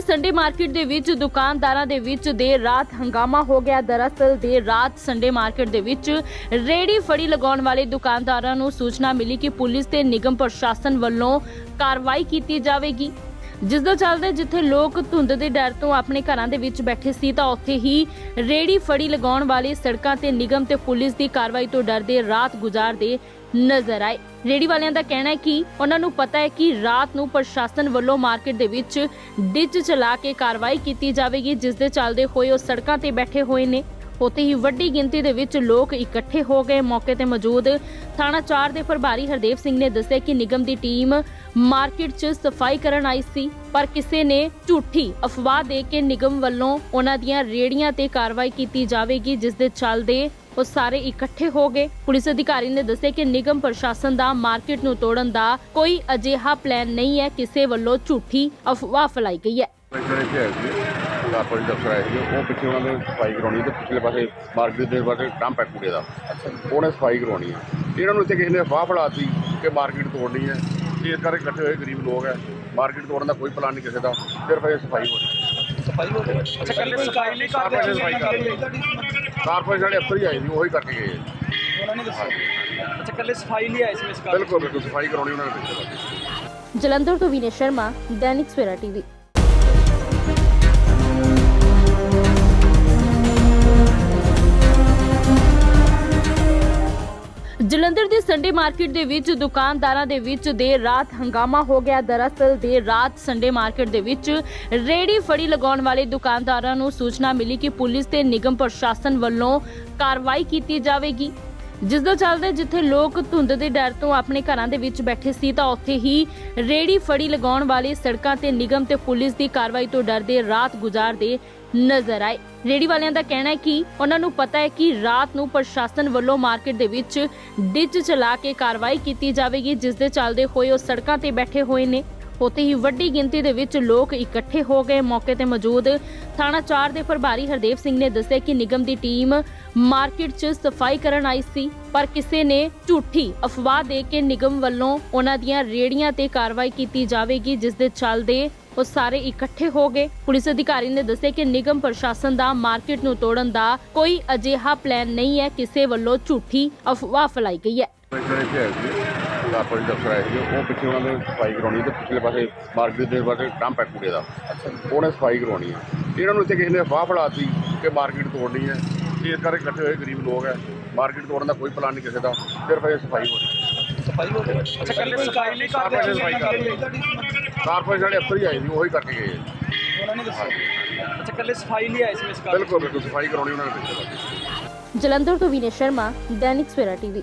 Sunday market ਦੇ ਵਿੱਚ, ਦੁਕਾਨਦਾਰਾਂ ਦੇ ਵਿੱਚ ਦੇਰ ਰਾਤ ਹੰਗਾਮਾ ਹੋ ਗਿਆ। ਦਰਅਸਲ ਦੇਰ ਰਾਤ ਸੰਡੇ ਮਾਰਕੀਟ ਦੇ ਵਿੱਚ ਰੇੜੀ ਫੜੀ ਲਗਾਉਣ ਵਾਲੇ ਦੁਕਾਨਦਾਰਾਂ ਨੂੰ ਸੂਚਨਾ ਮਿਲੀ ਕਿ ਪੁਲਿਸ ਤੇ ਨਿਗਮ ਪ੍ਰਸ਼ਾਸਨ ਵੱਲੋਂ ਕਾਰਵਾਈ ਕੀਤੀ ਜਾਵੇਗੀ। ਜਿਸ ਦਾ ਚੱਲਦੇ ਜਿੱਥੇ ਲੋਕ ਧੁੰਦ ਦੇ ਡਰ ਤੋਂ ਆਪਣੇ ਘਰਾਂ ਦੇ ਵਿੱਚ ਬੈਠੇ ਸੀ, ਤਾਂ ਉੱਥੇ ਹੀ ਰੇੜੀ ਫੜੀ ਲਗਾਉਣ ਵਾਲੇ ਸੜਕਾਂ ਤੇ ਨਿਗਮ ਤੇ ਪੁਲਿਸ ਦੀ ਕਾਰਵਾਈ ਤੋਂ ਡਰਦੇ ਰਾਤ ਗੁਜ਼ਾਰਦੇ ਨਜ਼ਰ ਆਏ। ਰੇੜੀ ਵਾਲਿਆਂ ਦਾ ਕਹਿਣਾ ਹੈ ਕਿ ਉਹਨਾਂ ਨੂੰ ਪਤਾ ਹੈ ਕਿ ਰਾਤ ਨੂੰ ਪ੍ਰਸ਼ਾਸਨ ਵੱਲੋਂ ਮਾਰਕੀਟ ਦੇ ਵਿੱਚ ਡਿੱਚ ਚਲਾ ਕੇ ਕਾਰਵਾਈ ਕੀਤੀ ਜਾਵੇਗੀ ਜਿਸ ਦੇ ਚੱਲਦੇ ਹੋਏ ਉਹ ਸੜਕਾਂ ਤੇ ਬੈਠੇ ਹੋਏ ਨੇ। ਉੱਥੇ ਹੀ ਵੱਡੀ ਗਿਣਤੀ ਦੇ ਵਿੱਚ ਲੋਕ ਇਕੱਠੇ ਹੋ ਗਏ। ਮੌਕੇ ਤੇ ਮੌਜੂਦ ਥਾਣਾ 4 ਦੇ ਪ੍ਰਭਾਰੀ ਹਰਦੇਵ ਸਿੰਘ ਨੇ ਦੱਸਿਆ ਕਿ ਨਿਗਮ ਦੀ ਟੀਮ ਮਾਰਕੀਟ 'ਚ ਸਫ਼ਾਈ ਕਰਨ ਆਈ ਸੀ, ਪਰ ਕਿਸੇ ਨੇ ਝੂਠੀ ਅਫਵਾਹ ਦੇ ਕੇ ਨਿਗਮ ਵੱਲੋਂ ਉਹਨਾਂ ਦੀਆਂ ਰੇੜੀਆਂ ਤੇ ਕਾਰਵਾਈ ਕੀਤੀ ਜਾਵੇਗੀ, ਜਿਸ ਦੇ ਚੱਲਦੇ ਉਹ ਸਾਰੇ ਇਕੱਠੇ ਹੋ ਗਏ। ਪੁਲਿਸ ਅਧਿਕਾਰੀ ਨੇ ਦੱਸਿਆ ਕਿ ਨਿਗਮ ਪ੍ਰਸ਼ਾਸਨ ਦਾ ਮਾਰਕੀਟ ਨੂੰ ਤੋੜਨ ਦਾ ਕੋਈ ਅਜਿਹਾ ਪਲਾਨ ਨਹੀਂ ਹੈ। ਕਿਸੇ ਵੱਲੋਂ ਝੂਠੀ ਅਫਵਾਹ ਫੈਲਾਈ ਗਈ ਹੈ। ਕਾਰਪੋਰੇਟ ਦਫਤਰ ਆਏ ਸੀ ਉਹ ਪਿੱਛੇ ਉਹਨਾਂ ਨੇ ਸਫ਼ਾਈ ਕਰਾਉਣੀ ਤੇ ਪਿਛਲੇ ਪਾਸੇ ਮਾਰਕੀਟ ਦੇ ਪਾਸੇ ਡੰਪ ਹੈ ਕੂੜੇ ਦਾ। ਉਹਨੇ ਸਫ਼ਾਈ ਕਰਾਉਣੀ ਹੈ। ਇਹਨਾਂ ਨੂੰ ਇੱਥੇ ਕਿਸੇ ਨੇ ਅਫਵਾਹ ਫੈਲਾਤੀ ਕਿ ਮਾਰਕੀਟ ਤੋੜਨੀ ਹੈ ਇਸ ਕਰਕੇ ਇਕੱਠੇ ਹੋਏ ਗਰੀਬ ਲੋਕ ਹੈ ਮਾਰਕੀਟ ਤੋੜਨ ਦਾ ਕੋਈ ਪਲਾਨ ਨਹੀਂ ਕਿਸੇ ਦਾ ਸਿਰਫ ਇਹ ਸਫ਼ਾਈ ਹੋ ਰਹੀ ਸਫ਼ਾਈ ਹੋ ਰਹੀ ਹੈ ਅੱਛਾ ਕੱਲੇ ਸਫ਼ਾਈ ਨਹੀਂ ਕਰਦੇ ਸਫ਼ਾਈ ਕਰ ਰਹੀ ਹੈ ਕਾਰਪੋਰੇਸ਼ਨ ਵਾਲੇ ਅਫਸਰ ਹੀ ਆਏ ਸੀ ਉਹੀ ਕਰਕੇ ਗਏ। ਉਹਨਾਂ ਨੇ ਦੱਸਿਆ। ਅੱਛਾ ਕੱਲੇ ਸਫ਼ਾਈ ਲਈ ਆਏ ਸੀ ਇਸ ਕਾਰਨ ਬਿਲਕੁਲ ਬਿਲਕੁਲ ਸਫ਼ਾਈ ਕਰਾਉਣੀ ਉਹਨਾਂ ਨੇ ਜਲੰਧਰ ਤੋਂ ਵਿਨੇ ਸ਼ਰਮਾ ਦੈਨਿਕ ਸਵੇਰਾ ਟੀਵੀ। ਜਲੰਧਰ ਦੀ ਸੰਡੇ ਮਾਰਕੀਟ ਦੇ ਵਿੱਚ ਦੁਕਾਨਦਾਰਾਂ ਦੇ ਵਿੱਚ ਦੇਰ ਰਾਤ ਹੰਗਾਮਾ ਹੋ ਗਿਆ। ਦਰਅਸਲ ਦੇਰ ਰਾਤ ਸੰਡੇ ਮਾਰਕੀਟ ਦੇ ਵਿੱਚ ਰੇੜੀ ਫੜੀ ਲਗਾਉਣ ਵਾਲੇ ਦੁਕਾਨਦਾਰਾਂ ਨੂੰ ਸੂਚਨਾ ਮਿਲੀ ਕਿ ਪੁਲਿਸ ਤੇ ਨਿਗਮ ਪ੍ਰਸ਼ਾਸਨ ਵੱਲੋਂ ਕਾਰਵਾਈ ਕੀਤੀ ਜਾਵੇਗੀ। ਜਿਸ ਦਾ ਚੱਲਦੇ ਜਿੱਥੇ ਲੋਕ ਧੁੰਦ ਦੇ ਡਰ ਤੋਂ ਆਪਣੇ ਘਰਾਂ ਦੇ ਵਿੱਚ ਬੈਠੇ ਸੀ, ਤਾਂ ਉੱਥੇ ਹੀ ਰੇੜੀ ਫੜੀ ਲਗਾਉਣ ਵਾਲੇ ਸੜਕਾਂ ਤੇ ਨਿਗਮ ਤੇ ਪੁਲਿਸ ਦੀ ਕਾਰਵਾਈ ਤੋਂ ਡਰਦੇ ਰਾਤ ਗੁਜ਼ਾਰਦੇ ਨਜ਼ਰ ਆਏ। ਰੇੜੀ ਵਾਲਿਆਂ ਦਾ ਕਹਿਣਾ ਹੈ ਕਿ ਉਹਨਾਂ ਨੂੰ ਪਤਾ ਹੈ ਕਿ ਰਾਤ ਨੂੰ ਪ੍ਰਸ਼ਾਸਨ ਵੱਲੋਂ ਮਾਰਕੀਟ ਦੇ ਵਿੱਚ ਡਿੱਚ ਚਲਾ ਕੇ ਕਾਰਵਾਈ ਕੀਤੀ ਜਾਵੇਗੀ, ਜਿਸ ਦੇ ਚੱਲਦੇ ਹੋਏ ਉਹ ਸੜਕਾਂ ਤੇ ਬੈਠੇ ਹੋਏ ਨੇ। ਉੱਥੇ ਹੀ ਵੱਡੀ ਗਿਣਤੀ ਦੇ ਵਿੱਚ ਲੋਕ ਇਕੱਠੇ ਹੋ ਗਏ। ਮੌਕੇ ਤੇ ਮੌਜੂਦ ਥਾਣਾ 4 ਦੇ ਪ੍ਰਭਾਰੀ ਹਰਦੇਵ ਸਿੰਘ ਨੇ ਦੱਸਿਆ ਕਿ ਨਿਗਮ ਦੀ ਟੀਮ ਮਾਰਕੀਟ 'ਚ ਸਫ਼ਾਈ ਕਰਨ ਆਈ ਸੀ, ਪਰ ਕਿਸੇ ਨੇ ਝੂਠੀ ਅਫਵਾਹ ਦੇ ਕੇ ਨਿਗਮ ਵੱਲੋਂ ਉਹਨਾਂ ਦੀਆਂ ਰੇੜੀਆਂ ਤੇ ਕਾਰਵਾਈ ਕੀਤੀ ਜਾਵੇਗੀ, ਜਿਸ ਦੇ ਚੱਲਦੇ ਉਹ ਸਾਰੇ ਇਕੱਠੇ ਹੋ ਗਏ। ਪੁਲਿਸ ਅਧਿਕਾਰੀ ਨੇ ਦੱਸਿਆ ਕਿ ਨਿਗਮ ਪ੍ਰਸ਼ਾਸਨ ਦਾ ਮਾਰਕੀਟ ਨੂੰ ਤੋੜਨ ਦਾ ਕੋਈ ਅਜਿਹਾ ਪਲਾਨ ਨਹੀਂ ਹੈ। ਕਿਸੇ ਵੱਲੋਂ ਝੂਠੀ ਅਫਵਾਹ ਫੈਲਾਈ ਗਈ ਹੈ। ਕਾਰਪੋਰੇਟ ਦਫਤਰ ਆਏ ਸੀ ਉਹ ਪਿੱਛੇ ਉਹਨਾਂ ਨੇ ਸਫ਼ਾਈ ਕਰਾਉਣੀ ਤੇ ਪਿਛਲੇ ਪਾਸੇ ਮਾਰਕੀਟ ਦੇ ਪਾਸੇ ਡੰਪ ਹੈ ਕੂੜੇ ਦਾ। ਉਹਨੇ ਸਫ਼ਾਈ ਕਰਾਉਣੀ ਹੈ। ਇਹਨਾਂ ਨੂੰ ਇੱਥੇ ਕਿਸੇ ਨੇ ਅਫਵਾਹ ਫੈਲਾਤੀ ਕਿ ਮਾਰਕੀਟ ਤੋੜਨੀ ਹੈ। ਇਸ ਕਰਕੇ ਇਕੱਠੇ ਹੋਏ ਗਰੀਬ ਲੋਕ ਹੈ। ਮਾਰਕੀਟ ਤੋੜਨ ਦਾ ਕੋਈ ਪਲਾਨ ਨਹੀਂ ਕਿਸੇ ਦਾ। ਸਿਰਫ ਇਹ ਸਫ਼ਾਈ ਹੋ ਅੱਛਾ ਕੱਲੇ ਸਫ਼ਾਈ ਕਰ ਰਹੀ ਕਾਰਪੋਰੇਸ਼ਨ ਵਾਲੇ ਅਫਸਰ ਹੀ ਆਏ ਸੀ ਉਹੀ ਕਰਕੇ ਗਏ। ਉਹਨਾਂ ਨੇ ਦੱਸਿਆ। ਅੱਛਾ ਕੱਲੇ ਸਫ਼ਾਈ ਲਈ ਆਏ ਸੀ ਇਸ ਕਾਰਨ ਬਿਲਕੁਲ ਬਿਲਕੁਲ ਸਫ਼ਾਈ ਕਰਾਉਣੀ ਉਹਨਾਂ ਨੇ ਜਲੰਧਰ ਤੋਂ ਵਿਨੇ ਸ਼ਰਮਾ ਦੈਨਿਕ ਸਵੇਰਾ ਟੀਵੀ।